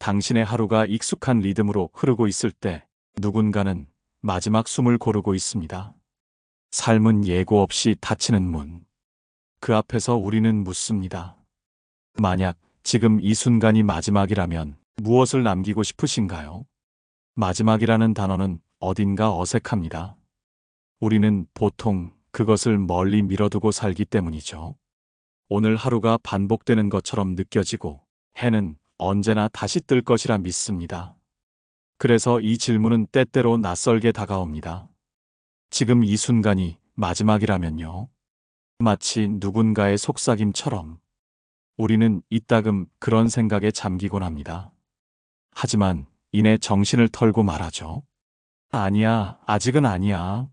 당신의 하루가 익숙한 리듬으로 흐르고 있을 때 누군가는 마지막 숨을 고르고 있습니다. 삶은 예고 없이 닫히는 문. 그 앞에서 우리는 묻습니다. 만약 지금 이 순간이 마지막이라면 무엇을 남기고 싶으신가요? 마지막이라는 단어는 어딘가 어색합니다. 우리는 보통 그것을 멀리 밀어두고 살기 때문이죠. 오늘 하루가 반복되는 것처럼 느껴지고 해는 언제나 다시 뜰 것이라 믿습니다. 그래서 이 질문은 때때로 낯설게 다가옵니다. 지금 이 순간이 마지막이라면요. 마치 누군가의 속삭임처럼 우리는 이따금 그런 생각에 잠기곤 합니다. 하지만 이내 정신을 털고 말하죠. 아니야, 아직은 아니야.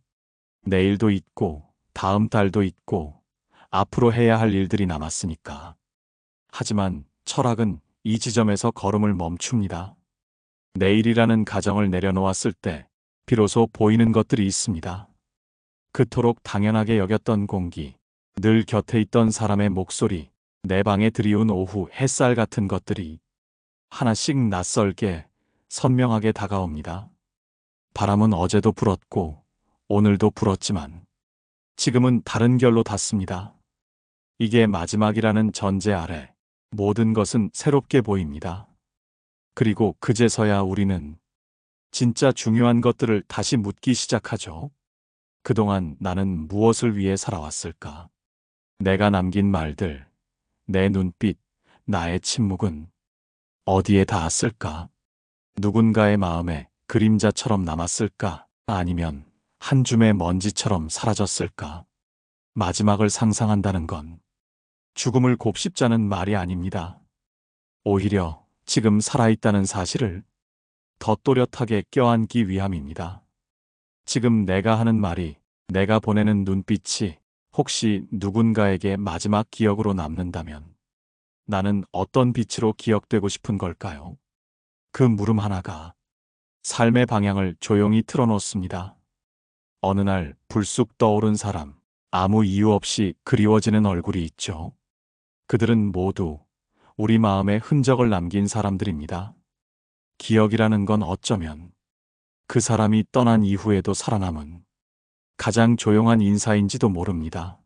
내일도 있고, 다음 달도 있고, 앞으로 해야 할 일들이 남았으니까. 하지만 철학은 이 지점에서 걸음을 멈춥니다. 내일이라는 가정을 내려놓았을 때 비로소 보이는 것들이 있습니다. 그토록 당연하게 여겼던 공기, 늘 곁에 있던 사람의 목소리, 내 방에 들이운 오후 햇살 같은 것들이 하나씩 낯설게 선명하게 다가옵니다. 바람은 어제도 불었고 오늘도 불었지만 지금은 다른 결로 닿습니다. 이게 마지막이라는 전제 아래 모든 것은 새롭게 보입니다. 그리고 그제서야 우리는 진짜 중요한 것들을 다시 묻기 시작하죠. 그동안 나는 무엇을 위해 살아왔을까? 내가 남긴 말들, 내 눈빛, 나의 침묵은 어디에 닿았을까? 누군가의 마음에 그림자처럼 남았을까? 아니면 한 줌의 먼지처럼 사라졌을까? 마지막을 상상한다는 건 죽음을 곱씹자는 말이 아닙니다. 오히려 지금 살아있다는 사실을 더 또렷하게 껴안기 위함입니다. 지금 내가 하는 말이, 내가 보내는 눈빛이 혹시 누군가에게 마지막 기억으로 남는다면 나는 어떤 빛으로 기억되고 싶은 걸까요? 그 물음 하나가 삶의 방향을 조용히 틀어놓습니다. 어느 날 불쑥 떠오른 사람, 아무 이유 없이 그리워지는 얼굴이 있죠. 그들은 모두 우리 마음에 흔적을 남긴 사람들입니다. 기억이라는 건 어쩌면 그 사람이 떠난 이후에도 살아남은 가장 조용한 인사인지도 모릅니다.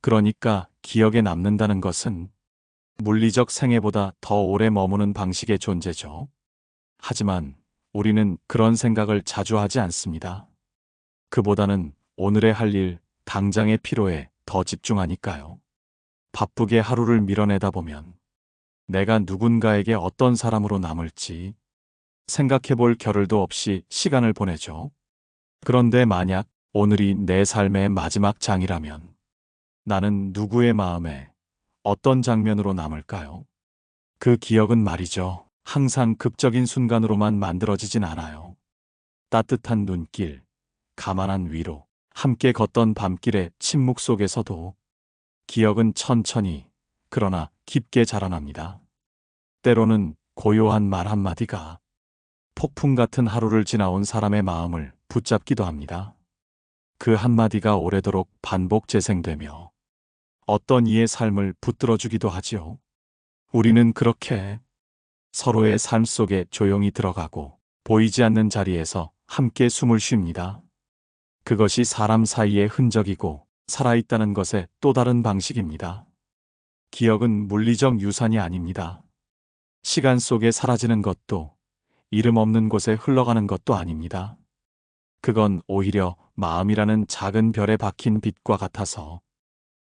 그러니까 기억에 남는다는 것은 물리적 생애보다 더 오래 머무는 방식의 존재죠. 하지만 우리는 그런 생각을 자주 하지 않습니다. 그보다는 오늘의 할 일, 당장의 피로에 더 집중하니까요. 바쁘게 하루를 밀어내다 보면 내가 누군가에게 어떤 사람으로 남을지 생각해 볼 겨를도 없이 시간을 보내죠. 그런데 만약 오늘이 내 삶의 마지막 장이라면 나는 누구의 마음에 어떤 장면으로 남을까요? 그 기억은 말이죠. 항상 극적인 순간으로만 만들어지진 않아요. 따뜻한 눈길, 가만한 위로, 함께 걷던 밤길의 침묵 속에서도 기억은 천천히, 그러나 깊게 자라납니다. 때로는 고요한 말 한마디가 폭풍 같은 하루를 지나온 사람의 마음을 붙잡기도 합니다. 그 한마디가 오래도록 반복 재생되며 어떤 이의 삶을 붙들어주기도 하지요. 우리는 그렇게 서로의 삶 속에 조용히 들어가고 보이지 않는 자리에서 함께 숨을 쉽니다. 그것이 사람 사이의 흔적이고 살아있다는 것의 또 다른 방식입니다. 기억은 물리적 유산이 아닙니다. 시간 속에 사라지는 것도 이름 없는 곳에 흘러가는 것도 아닙니다. 그건 오히려 마음이라는 작은 별에 박힌 빛과 같아서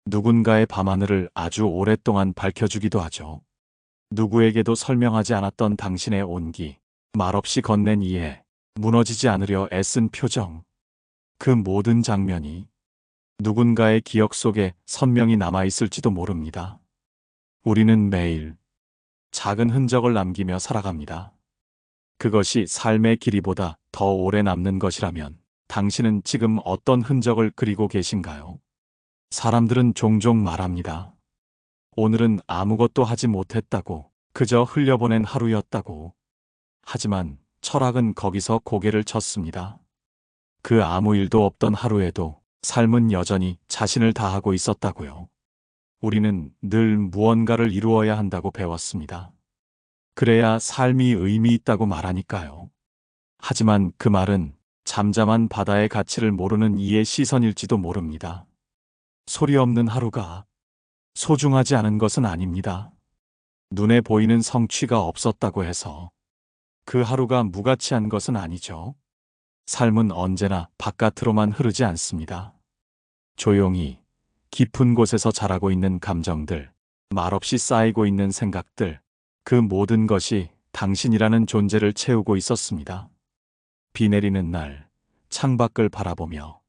누군가의 밤하늘을 아주 오랫동안 밝혀주기도 하죠. 누구에게도 설명하지 않았던 당신의 온기, 말없이 건넨 이해, 무너지지 않으려 애쓴 표정. 그 모든 장면이 누군가의 기억 속에 선명히 남아있을지도 모릅니다. 우리는 매일 작은 흔적을 남기며 살아갑니다. 그것이 삶의 길이보다 더 오래 남는 것이라면 당신은 지금 어떤 흔적을 그리고 계신가요? 사람들은 종종 말합니다. 오늘은 아무것도 하지 못했다고, 그저 흘려보낸 하루였다고. 하지만 철학은 거기서 고개를 쳤습니다. 그 아무 일도 없던 하루에도 삶은 여전히 자신을 다하고 있었다고요. 우리는 늘 무언가를 이루어야 한다고 배웠습니다. 그래야 삶이 의미 있다고 말하니까요. 하지만 그 말은 잠잠한 바다의 가치를 모르는 이의 시선일지도 모릅니다. 소리 없는 하루가 소중하지 않은 것은 아닙니다. 눈에 보이는 성취가 없었다고 해서 그 하루가 무가치한 것은 아니죠. 삶은 언제나 바깥으로만 흐르지 않습니다. 조용히 깊은 곳에서 자라고 있는 감정들, 말없이 쌓이고 있는 생각들, 그 모든 것이 당신이라는 존재를 채우고 있었습니다. 비 내리는 날, 창밖을 바라보며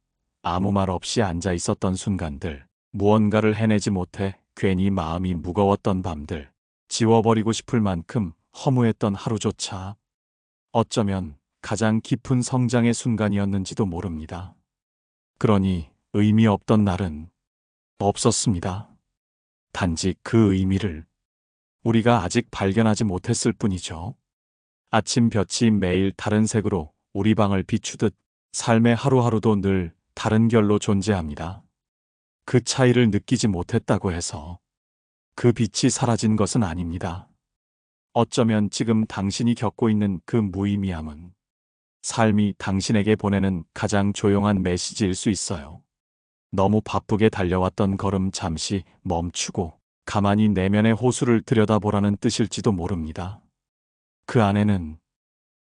아무 말 없이 앉아 있었던 순간들, 무언가를 해내지 못해 괜히 마음이 무거웠던 밤들, 지워버리고 싶을 만큼 허무했던 하루조차 어쩌면 가장 깊은 성장의 순간이었는지도 모릅니다. 그러니 의미 없던 날은 없었습니다. 단지 그 의미를 우리가 아직 발견하지 못했을 뿐이죠. 아침 볕이 매일 다른 색으로 우리 방을 비추듯 삶의 하루하루도 늘 다른 결로 존재합니다. 그 차이를 느끼지 못했다고 해서 그 빛이 사라진 것은 아닙니다. 어쩌면 지금 당신이 겪고 있는 그 무의미함은 삶이 당신에게 보내는 가장 조용한 메시지일 수 있어요. 너무 바쁘게 달려왔던 걸음 잠시 멈추고 가만히 내면의 호수를 들여다보라는 뜻일지도 모릅니다. 그 안에는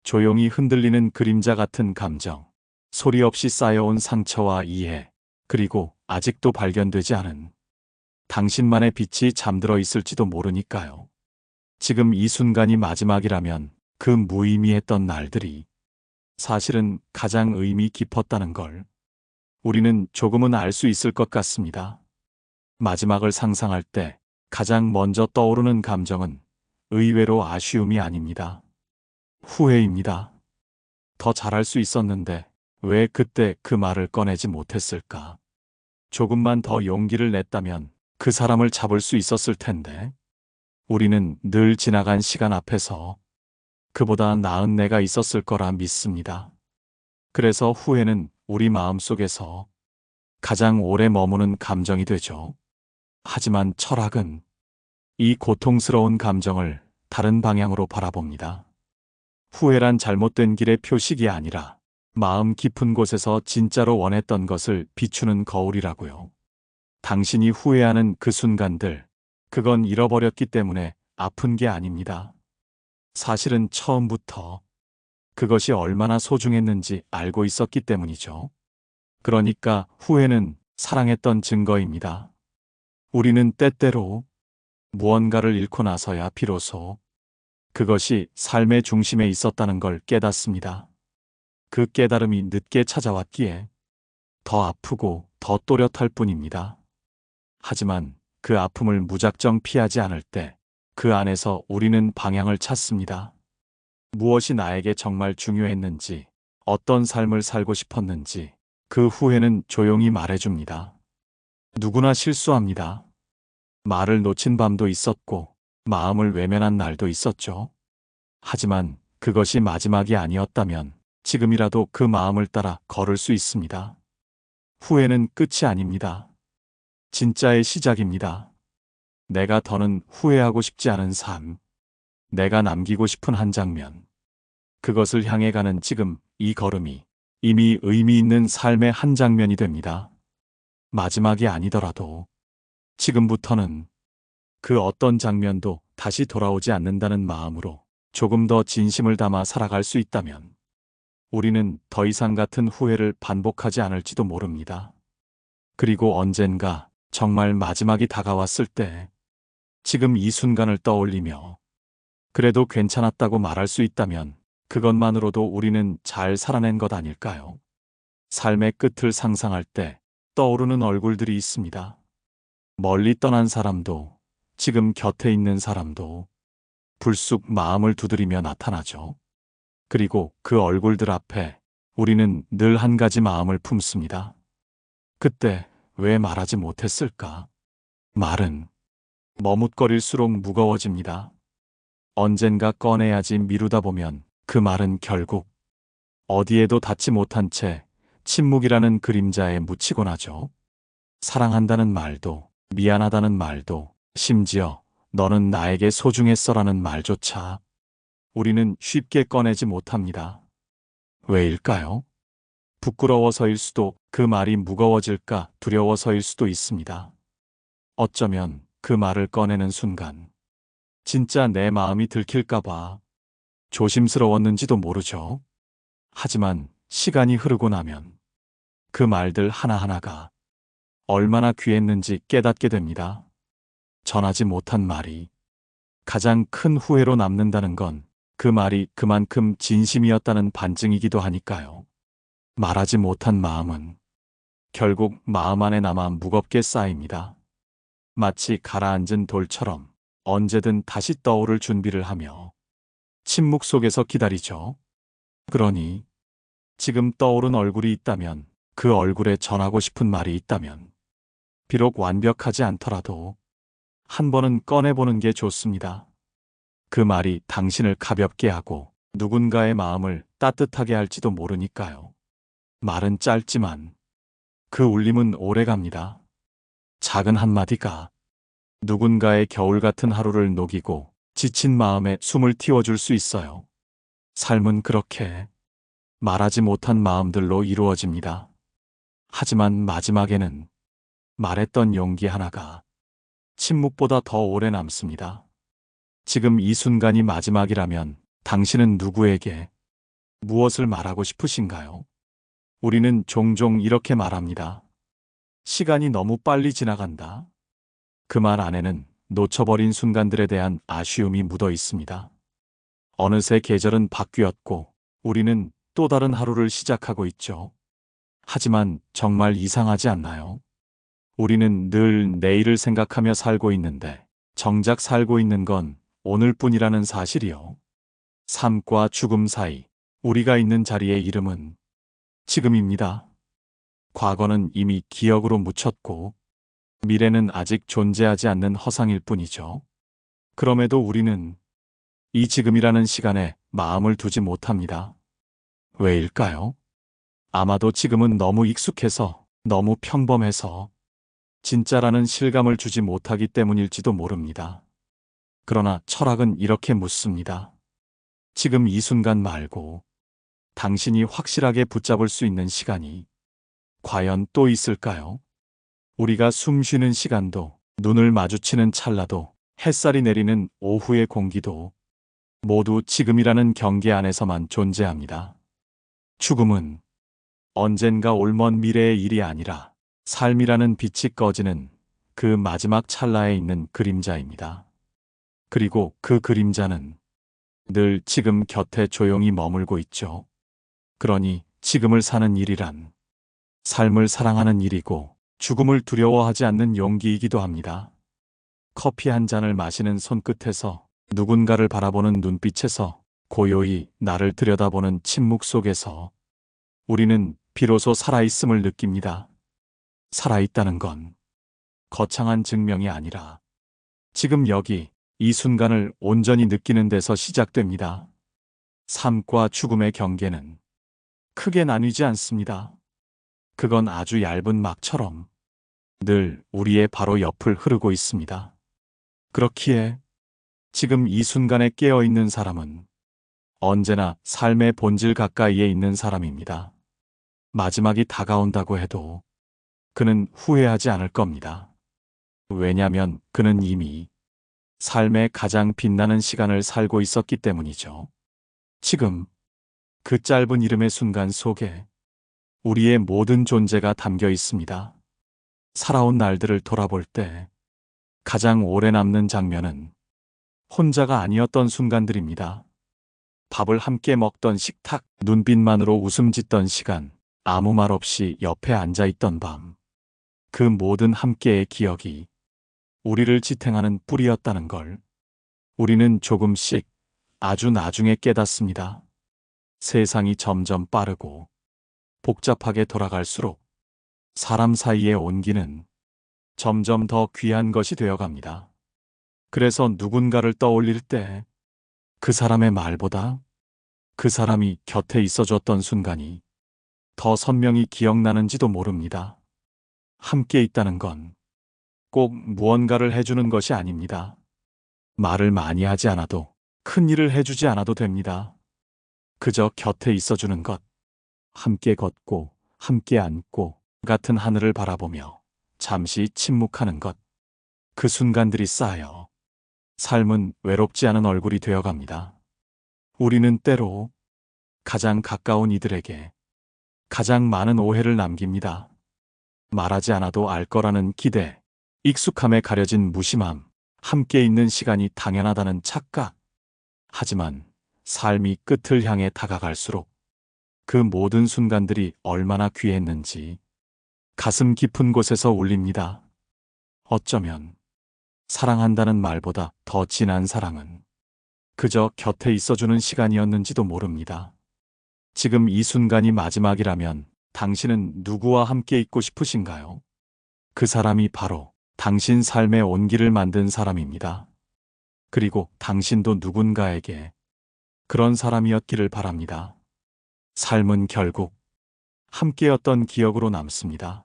조용히 흔들리는 그림자 같은 감정, 소리 없이 쌓여온 상처와 이해, 그리고 아직도 발견되지 않은 당신만의 빛이 잠들어 있을지도 모르니까요. 지금 이 순간이 마지막이라면 그 무의미했던 날들이 사실은 가장 의미 깊었다는 걸 우리는 조금은 알 수 있을 것 같습니다. 마지막을 상상할 때 가장 먼저 떠오르는 감정은 의외로 아쉬움이 아닙니다. 후회입니다. 더 잘할 수 있었는데 왜 그때 그 말을 꺼내지 못했을까? 조금만 더 용기를 냈다면 그 사람을 잡을 수 있었을 텐데. 우리는 늘 지나간 시간 앞에서 그보다 나은 내가 있었을 거라 믿습니다. 그래서 후회는 우리 마음 속에서 가장 오래 머무는 감정이 되죠. 하지만 철학은 이 고통스러운 감정을 다른 방향으로 바라봅니다. 후회란 잘못된 길의 표식이 아니라 마음 깊은 곳에서 진짜로 원했던 것을 비추는 거울이라고요. 당신이 후회하는 그 순간들, 그건 잃어버렸기 때문에 아픈 게 아닙니다. 사실은 처음부터 그것이 얼마나 소중했는지 알고 있었기 때문이죠. 그러니까 후회는 사랑했던 증거입니다. 우리는 때때로 무언가를 잃고 나서야 비로소 그것이 삶의 중심에 있었다는 걸 깨닫습니다. 그 깨달음이 늦게 찾아왔기에 더 아프고 더 또렷할 뿐입니다. 하지만 그 아픔을 무작정 피하지 않을 때 그 안에서 우리는 방향을 찾습니다. 무엇이 나에게 정말 중요했는지, 어떤 삶을 살고 싶었는지, 그 후에는 조용히 말해줍니다. 누구나 실수합니다. 말을 놓친 밤도 있었고, 마음을 외면한 날도 있었죠. 하지만 그것이 마지막이 아니었다면 지금이라도 그 마음을 따라 걸을 수 있습니다. 후회는 끝이 아닙니다. 진짜의 시작입니다. 내가 더는 후회하고 싶지 않은 삶. 내가 남기고 싶은 한 장면. 그것을 향해 가는 지금 이 걸음이 이미 의미 있는 삶의 한 장면이 됩니다. 마지막이 아니더라도 지금부터는 그 어떤 장면도 다시 돌아오지 않는다는 마음으로 조금 더 진심을 담아 살아갈 수 있다면 우리는 더 이상 같은 후회를 반복하지 않을지도 모릅니다. 그리고 언젠가 정말 마지막이 다가왔을 때 지금 이 순간을 떠올리며 그래도 괜찮았다고 말할 수 있다면 그것만으로도 우리는 잘 살아낸 것 아닐까요? 삶의 끝을 상상할 때 떠오르는 얼굴들이 있습니다. 멀리 떠난 사람도 지금 곁에 있는 사람도 불쑥 마음을 두드리며 나타나죠. 그리고 그 얼굴들 앞에 우리는 늘 한 가지 마음을 품습니다. 그때 왜 말하지 못했을까? 말은 머뭇거릴수록 무거워집니다. 언젠가 꺼내야지 미루다 보면 그 말은 결국 어디에도 닿지 못한 채 침묵이라는 그림자에 묻히곤 하죠. 사랑한다는 말도, 미안하다는 말도, 심지어 너는 나에게 소중했어라는 말조차 우리는 쉽게 꺼내지 못합니다. 왜일까요? 부끄러워서일 수도 그 말이 무거워질까 두려워서일 수도 있습니다. 어쩌면 그 말을 꺼내는 순간 진짜 내 마음이 들킬까봐 조심스러웠는지도 모르죠. 하지만 시간이 흐르고 나면 그 말들 하나하나가 얼마나 귀했는지 깨닫게 됩니다. 전하지 못한 말이 가장 큰 후회로 남는다는 건 그 말이 그만큼 진심이었다는 반증이기도 하니까요. 말하지 못한 마음은 결국 마음 안에 남아 무겁게 쌓입니다. 마치 가라앉은 돌처럼 언제든 다시 떠오를 준비를 하며 침묵 속에서 기다리죠. 그러니 지금 떠오른 얼굴이 있다면 그 얼굴에 전하고 싶은 말이 있다면 비록 완벽하지 않더라도 한 번은 꺼내보는 게 좋습니다. 그 말이 당신을 가볍게 하고 누군가의 마음을 따뜻하게 할지도 모르니까요. 말은 짧지만 그 울림은 오래 갑니다. 작은 한마디가 누군가의 겨울 같은 하루를 녹이고 지친 마음에 숨을 틔워줄 수 있어요. 삶은 그렇게 말하지 못한 마음들로 이루어집니다. 하지만 마지막에는 말했던 용기 하나가 침묵보다 더 오래 남습니다. 지금 이 순간이 마지막이라면 당신은 누구에게 무엇을 말하고 싶으신가요? 우리는 종종 이렇게 말합니다. 시간이 너무 빨리 지나간다. 그 말 안에는 놓쳐버린 순간들에 대한 아쉬움이 묻어 있습니다. 어느새 계절은 바뀌었고 우리는 또 다른 하루를 시작하고 있죠. 하지만 정말 이상하지 않나요? 우리는 늘 내일을 생각하며 살고 있는데 정작 살고 있는 건 오늘뿐이라는 사실이요. 삶과 죽음 사이 우리가 있는 자리의 이름은 지금입니다. 과거는 이미 기억으로 묻혔고 미래는 아직 존재하지 않는 허상일 뿐이죠. 그럼에도 우리는 이 지금이라는 시간에 마음을 두지 못합니다. 왜일까요? 아마도 지금은 너무 익숙해서, 너무 평범해서, 진짜라는 실감을 주지 못하기 때문일지도 모릅니다. 그러나 철학은 이렇게 묻습니다. 지금 이 순간 말고 당신이 확실하게 붙잡을 수 있는 시간이 과연 또 있을까요? 우리가 숨 쉬는 시간도 눈을 마주치는 찰나도 햇살이 내리는 오후의 공기도 모두 지금이라는 경계 안에서만 존재합니다. 죽음은 언젠가 올먼 미래의 일이 아니라 삶이라는 빛이 꺼지는 그 마지막 찰나에 있는 그림자입니다. 그리고 그 그림자는 늘 지금 곁에 조용히 머물고 있죠. 그러니 지금을 사는 일이란 삶을 사랑하는 일이고 죽음을 두려워하지 않는 용기이기도 합니다. 커피 한 잔을 마시는 손끝에서 누군가를 바라보는 눈빛에서 고요히 나를 들여다보는 침묵 속에서 우리는 비로소 살아있음을 느낍니다. 살아있다는 건 거창한 증명이 아니라 지금 여기 이 순간을 온전히 느끼는 데서 시작됩니다. 삶과 죽음의 경계는 크게 나뉘지 않습니다. 그건 아주 얇은 막처럼 늘 우리의 바로 옆을 흐르고 있습니다. 그렇기에 지금 이 순간에 깨어 있는 사람은 언제나 삶의 본질 가까이에 있는 사람입니다. 마지막이 다가온다고 해도 그는 후회하지 않을 겁니다. 왜냐면 그는 이미 삶의 가장 빛나는 시간을 살고 있었기 때문이죠. 지금 그 짧은 이름의 순간 속에 우리의 모든 존재가 담겨 있습니다. 살아온 날들을 돌아볼 때 가장 오래 남는 장면은 혼자가 아니었던 순간들입니다. 밥을 함께 먹던 식탁, 눈빛만으로 웃음 짓던 시간, 아무 말 없이 옆에 앉아 있던 밤. 그 모든 함께의 기억이 우리를 지탱하는 뿌리였다는 걸 우리는 조금씩 아주 나중에 깨닫습니다. 세상이 점점 빠르고 복잡하게 돌아갈수록 사람 사이의 온기는 점점 더 귀한 것이 되어갑니다. 그래서 누군가를 떠올릴 때 그 사람의 말보다 그 사람이 곁에 있어줬던 순간이 더 선명히 기억나는지도 모릅니다. 함께 있다는 건 꼭 무언가를 해주는 것이 아닙니다. 말을 많이 하지 않아도 큰 일을 해주지 않아도 됩니다. 그저 곁에 있어주는 것. 함께 걷고, 함께 앉고, 같은 하늘을 바라보며 잠시 침묵하는 것. 그 순간들이 쌓여 삶은 외롭지 않은 얼굴이 되어갑니다. 우리는 때로 가장 가까운 이들에게 가장 많은 오해를 남깁니다. 말하지 않아도 알 거라는 기대, 익숙함에 가려진 무심함, 함께 있는 시간이 당연하다는 착각. 하지만 삶이 끝을 향해 다가갈수록 그 모든 순간들이 얼마나 귀했는지 가슴 깊은 곳에서 울립니다. 어쩌면 사랑한다는 말보다 더 진한 사랑은 그저 곁에 있어주는 시간이었는지도 모릅니다. 지금 이 순간이 마지막이라면 당신은 누구와 함께 있고 싶으신가요? 그 사람이 바로 당신 삶의 온기를 만든 사람입니다. 그리고 당신도 누군가에게 그런 사람이었기를 바랍니다. 삶은 결국 함께였던 기억으로 남습니다.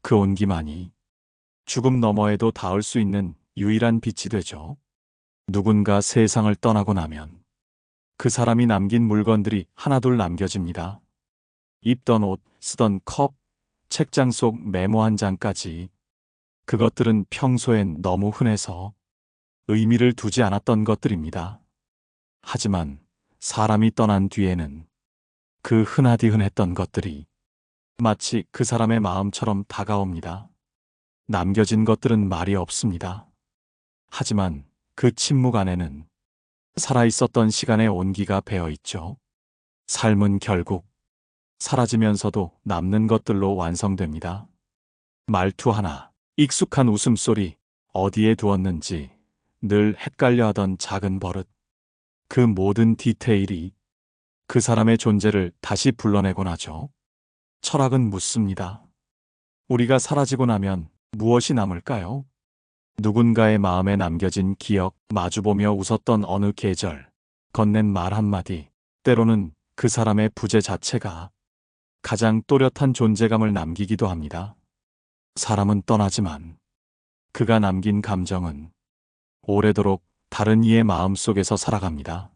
그 온기만이 죽음 너머에도 닿을 수 있는 유일한 빛이 되죠. 누군가 세상을 떠나고 나면 그 사람이 남긴 물건들이 하나둘 남겨집니다. 입던 옷, 쓰던 컵, 책장 속 메모 한 장까지 그것들은 평소엔 너무 흔해서 의미를 두지 않았던 것들입니다. 하지만 사람이 떠난 뒤에는 그 흔하디 흔했던 것들이 마치 그 사람의 마음처럼 다가옵니다. 남겨진 것들은 말이 없습니다. 하지만 그 침묵 안에는 살아있었던 시간의 온기가 배어 있죠. 삶은 결국 사라지면서도 남는 것들로 완성됩니다. 말투 하나, 익숙한 웃음소리, 어디에 두었는지 늘 헷갈려 하던 작은 버릇. 그 모든 디테일이 그 사람의 존재를 다시 불러내곤 하죠. 철학은 묻습니다. 우리가 사라지고 나면 무엇이 남을까요? 누군가의 마음에 남겨진 기억, 마주보며 웃었던 어느 계절, 건넨 말 한마디, 때로는 그 사람의 부재 자체가 가장 또렷한 존재감을 남기기도 합니다. 사람은 떠나지만 그가 남긴 감정은 오래도록 다른 이의 마음 속에서 살아갑니다.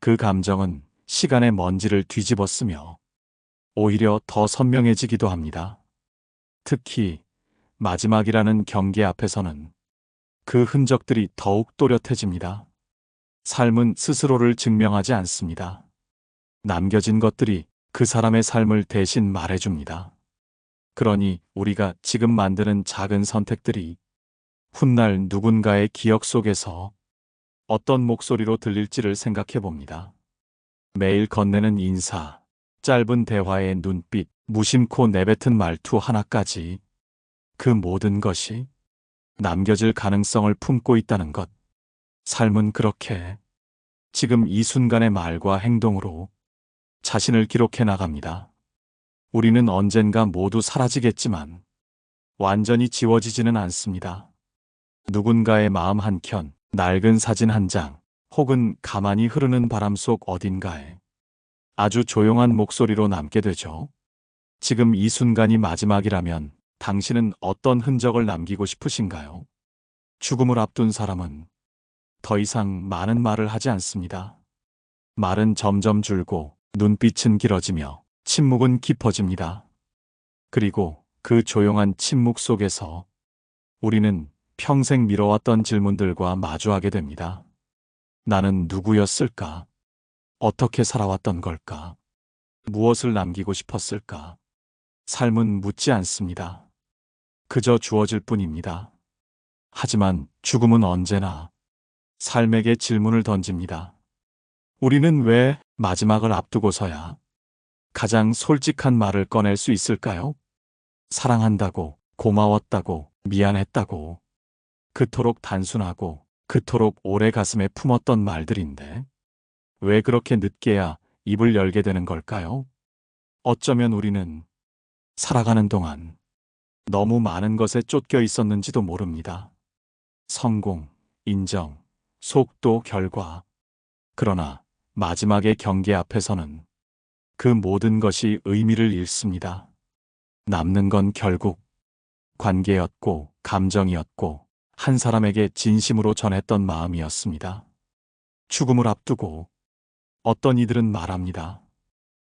그 감정은 시간의 먼지를 뒤집었으며 오히려 더 선명해지기도 합니다. 특히 마지막이라는 경계 앞에서는 그 흔적들이 더욱 또렷해집니다. 삶은 스스로를 증명하지 않습니다. 남겨진 것들이 그 사람의 삶을 대신 말해줍니다. 그러니 우리가 지금 만드는 작은 선택들이 훗날 누군가의 기억 속에서 어떤 목소리로 들릴지를 생각해 봅니다. 매일 건네는 인사, 짧은 대화의 눈빛, 무심코 내뱉은 말투 하나까지 그 모든 것이 남겨질 가능성을 품고 있다는 것. 삶은 그렇게 지금 이 순간의 말과 행동으로 자신을 기록해 나갑니다. 우리는 언젠가 모두 사라지겠지만 완전히 지워지지는 않습니다. 누군가의 마음 한켠, 낡은 사진 한 장, 혹은 가만히 흐르는 바람 속 어딘가에 아주 조용한 목소리로 남게 되죠. 지금 이 순간이 마지막이라면 당신은 어떤 흔적을 남기고 싶으신가요? 죽음을 앞둔 사람은 더 이상 많은 말을 하지 않습니다. 말은 점점 줄고 눈빛은 길어지며 침묵은 깊어집니다. 그리고 그 조용한 침묵 속에서 우리는 평생 미뤄왔던 질문들과 마주하게 됩니다. 나는 누구였을까? 어떻게 살아왔던 걸까? 무엇을 남기고 싶었을까? 삶은 묻지 않습니다. 그저 주어질 뿐입니다. 하지만 죽음은 언제나 삶에게 질문을 던집니다. 우리는 왜 마지막을 앞두고서야 가장 솔직한 말을 꺼낼 수 있을까요? 사랑한다고, 고마웠다고, 미안했다고. 그토록 단순하고 그토록 오래 가슴에 품었던 말들인데 왜 그렇게 늦게야 입을 열게 되는 걸까요? 어쩌면 우리는 살아가는 동안 너무 많은 것에 쫓겨 있었는지도 모릅니다. 성공, 인정, 속도, 결과. 그러나 마지막의 경계 앞에서는 그 모든 것이 의미를 잃습니다. 남는 건 결국 관계였고, 감정이었고, 한 사람에게 진심으로 전했던 마음이었습니다. 죽음을 앞두고 어떤 이들은 말합니다.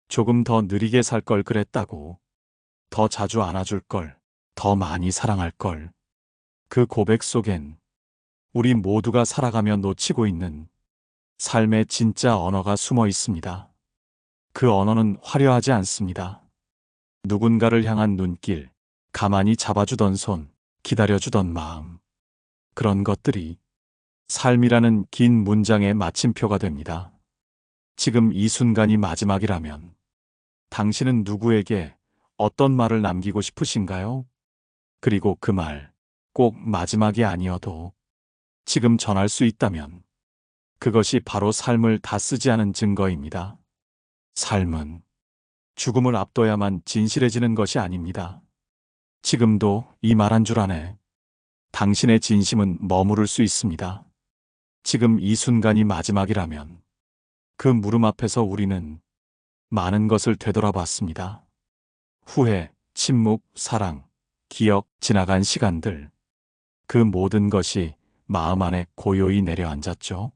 조금 더 느리게 살 걸 그랬다고. 더 자주 안아줄 걸. 더 많이 사랑할 걸. 그 고백 속엔 우리 모두가 살아가며 놓치고 있는 삶의 진짜 언어가 숨어 있습니다. 그 언어는 화려하지 않습니다. 누군가를 향한 눈길, 가만히 잡아주던 손, 기다려주던 마음. 그런 것들이 삶이라는 긴 문장의 마침표가 됩니다. 지금 이 순간이 마지막이라면 당신은 누구에게 어떤 말을 남기고 싶으신가요? 그리고 그 말 꼭 마지막이 아니어도 지금 전할 수 있다면 그것이 바로 삶을 다 쓰지 않은 증거입니다. 삶은 죽음을 앞둬야만 진실해지는 것이 아닙니다. 지금도 이 말 한 줄 안에 당신의 진심은 머무를 수 있습니다. 지금 이 순간이 마지막이라면 그 물음 앞에서 우리는 많은 것을 되돌아봤습니다. 후회, 침묵, 사랑, 기억, 지나간 시간들. 그 모든 것이 마음 안에 고요히 내려앉았죠.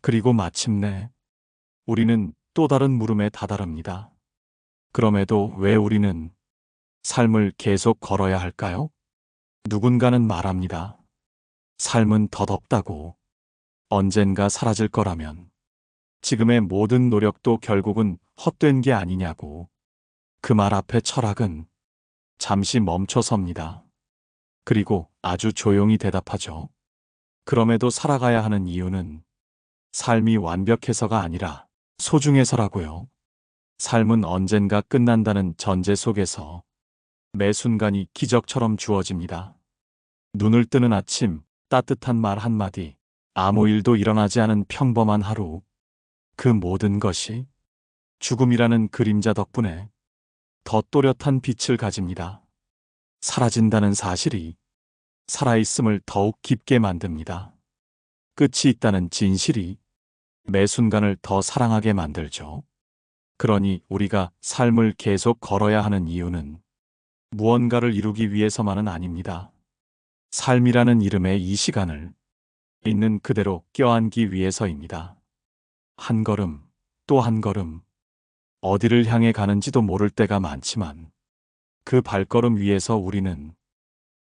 그리고 마침내 우리는 또 다른 물음에 다다릅니다. 그럼에도 왜 우리는 삶을 계속 걸어야 할까요? 누군가는 말합니다. 삶은 덧없다고. 언젠가 사라질 거라면 지금의 모든 노력도 결국은 헛된 게 아니냐고. 그 말 앞에 철학은 잠시 멈춰 섭니다. 그리고 아주 조용히 대답하죠. 그럼에도 살아가야 하는 이유는 삶이 완벽해서가 아니라 소중해서라고요. 삶은 언젠가 끝난다는 전제 속에서 매 순간이 기적처럼 주어집니다. 눈을 뜨는 아침, 따뜻한 말 한마디, 아무 일도 일어나지 않은 평범한 하루. 그 모든 것이 죽음이라는 그림자 덕분에 더 또렷한 빛을 가집니다. 사라진다는 사실이 살아있음을 더욱 깊게 만듭니다. 끝이 있다는 진실이 매 순간을 더 사랑하게 만들죠. 그러니 우리가 삶을 계속 걸어야 하는 이유는 무언가를 이루기 위해서만은 아닙니다. 삶이라는 이름의 이 시간을 있는 그대로 껴안기 위해서입니다. 한 걸음, 또 한 걸음, 어디를 향해 가는지도 모를 때가 많지만 그 발걸음 위에서 우리는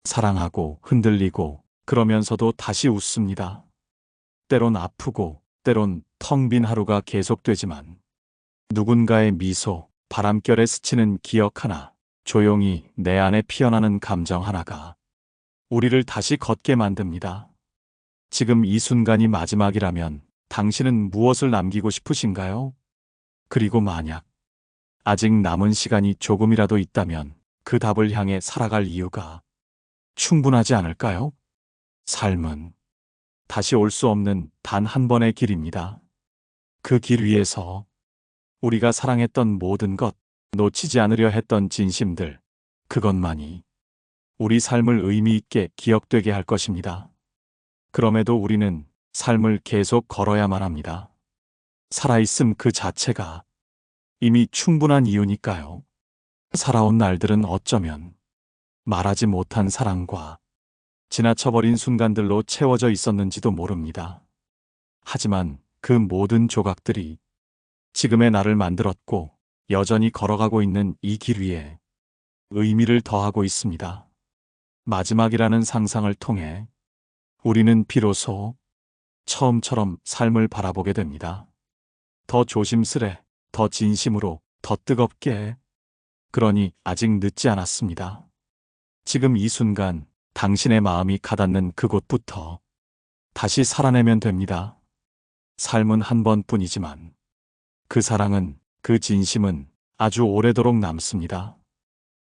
사랑하고 흔들리고 그러면서도 다시 웃습니다. 때론 아프고 때론 텅 빈 하루가 계속되지만 누군가의 미소, 바람결에 스치는 기억 하나, 조용히 내 안에 피어나는 감정 하나가 우리를 다시 걷게 만듭니다. 지금 이 순간이 마지막이라면 당신은 무엇을 남기고 싶으신가요? 그리고 만약 아직 남은 시간이 조금이라도 있다면 그 답을 향해 살아갈 이유가 충분하지 않을까요? 삶은 다시 올 수 없는 단 한 번의 길입니다. 그 길 위에서 우리가 사랑했던 모든 것, 놓치지 않으려 했던 진심들, 그것만이 우리 삶을 의미 있게 기억되게 할 것입니다. 그럼에도 우리는 삶을 계속 걸어야만 합니다. 살아있음 그 자체가 이미 충분한 이유니까요. 살아온 날들은 어쩌면 말하지 못한 사랑과 지나쳐버린 순간들로 채워져 있었는지도 모릅니다. 하지만 그 모든 조각들이 지금의 나를 만들었고 여전히 걸어가고 있는 이 길 위에 의미를 더하고 있습니다. 마지막이라는 상상을 통해 우리는 비로소 처음처럼 삶을 바라보게 됩니다. 더 조심스레, 더 진심으로, 더 뜨겁게. 그러니 아직 늦지 않았습니다. 지금 이 순간 당신의 마음이 가닿는 그곳부터 다시 살아내면 됩니다. 삶은 한 번뿐이지만 그 사랑은 그 진심은 아주 오래도록 남습니다.